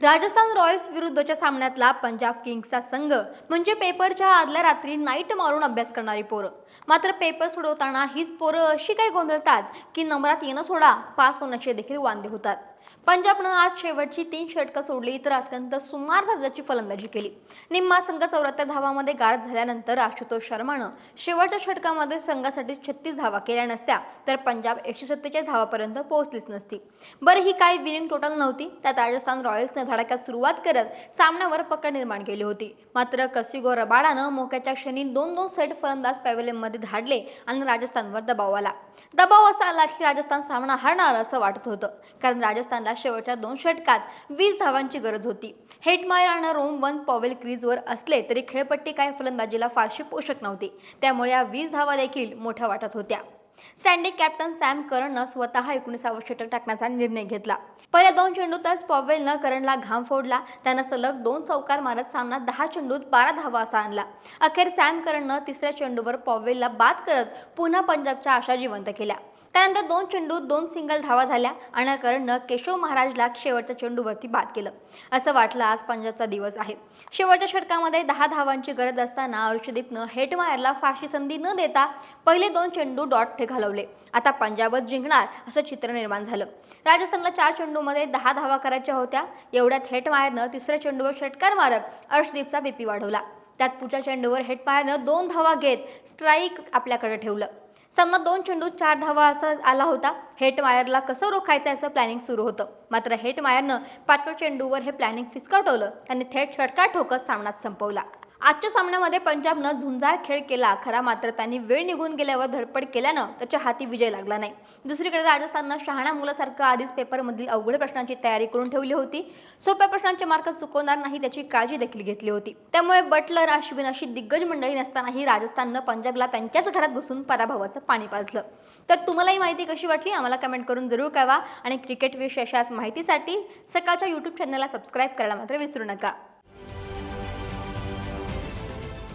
Rajasthan Royals विरुद्धच्या सामन्यातला पंजाब किंग्सचा संघ म्हणजे पेपरच्या आदल्या रात्री नाईट मारून अभ्यास करणारी पोरं. मात्र पेपर सोडवताना हीच पोरं अशी काही गोंधळतात की नंबरात येणं सोडा पास होण्याचे देखील वांदे होतात. पंजाबनं आज शेवटची तीन षटकं सोडली तर अत्यंत सुमार दर्जाची फलंदाजी केली. निम्मा संघ चौऱ्याहत्तर धावामध्ये गारद झाल्यानंतर आशुतोष शर्मानं शेवटच्या षटकामध्ये संघासाठी छत्तीस धावा केल्या नसत्या तर पंजाब एकशे सत्तेचाळीस धावापर्यंत पोहोचलीच नसती. बरं ही काही विनिंग टोटल नव्हती. त्यात राजस्थान रॉयल्सने धडाक्यात सुरुवात करत सामन्यावर पकड निर्माण केली होती. मात्र कसिगो रबाडानं मोक्याच्या क्षणी दोन दोन सेट फलंदाज पॅव्हलियनमध्ये धाडले आणि राजस्थानवर दबाव आला. दबाव असा आला की राजस्थान सामना हारणार असं वाटत होतं. कारण राजस्थानला शेवटच्या दोन षटकात वीस धावांची गरज होती. हेटमायर आणि रोम वन पॉवेल क्रीजवर असले तरी खेळपट्टी काय फलंदाजीला फारशी पोषक नव्हती. त्यामुळे या वीस धावा देखील मोठ्या वाटत होत्या. सँडी कॅप्टन सॅम करननं स्वतः एकोणीसावं षटक टाकण्याचा निर्णय घेतला. पहिल्या दोन चेंडूतच पॉवेलनं करणला घाम फोडला. त्यानं सलग दोन चौकार मारत सामना दहा चेंडूत बारा धावा असा आणला. अखेर सॅम करननं तिसऱ्या चेंडूवर पॉवेलला बाद करत पुन्हा पंजाबच्या आशा जिवंत केल्या. त्यानंतर दोन चेंडूत दोन सिंगल धावा झाल्या. आणि करणनं केशव महाराजला शेवटच्या चेंडूवरती बाद केलं. असं वाटलं आज पंजाबचा दिवस आहे. शेवटच्या षटकामध्ये दहा धावांची गरज असताना अर्षदीपनं हेटमायरला फाशी संधी न देता पहिले दोन चेंडू डॉट घालवले. आता पंजाबच जिंकणार असं चित्र निर्माण झालं. राजस्थानला चार चेंडूमध्ये दहा धावा करायच्या होत्या. एवढ्यात हेटमायरनं तिसऱ्या चेंडूवर षटकार मारत अर्षदीपचा बीपी वाढवला. त्यात पुढच्या चेंडूवर हेटमायरनं दोन धावा घेत स्ट्राईक आपल्याकडे ठेवलं. सामना दोन चेंडू चार धावा असा आला होता. हेट मायरला कसं रोखायचं याचं प्लॅनिंग सुरू होतं. मात्र हेट मायरनं पाचव्या चेंडूवर हे प्लॅनिंग फिसकावटवलं आणि थेट षटकार ठोकत सामना संपवला. आजच्या सामन्यामध्ये पंजाबनं झुंजार खेळ केला. खरा मात्र त्यांनी वेळ निघून गेल्यावर धडपड केल्यानं त्याच्या हाती विजय लागला नाही. दुसरीकडे राजस्थाननं शहाणा मुलासारखं आधीच पेपरमधील अवघड प्रश्नांची तयारी करून ठेवली होती. सोप्या प्रश्नांचे मार्क चुकवणार नाही त्याची काळजी देखील घेतली होती. त्यामुळे बटलर अश्विन अशी दिग्गज मंडळी नसतानाही राजस्थाननं पंजाबला त्यांच्याच घरात घुसून पराभवाचं पाणी पाजलं. तर तुम्हाला ही माहिती कशी वाटली? आम्हाला कमेंट करून जरूर कळवा. आणि क्रिकेट अशाच माहितीसाठी सकाळच्या यूट्यूब चॅनलला सबस्क्राईब करायला मात्र विसरू नका.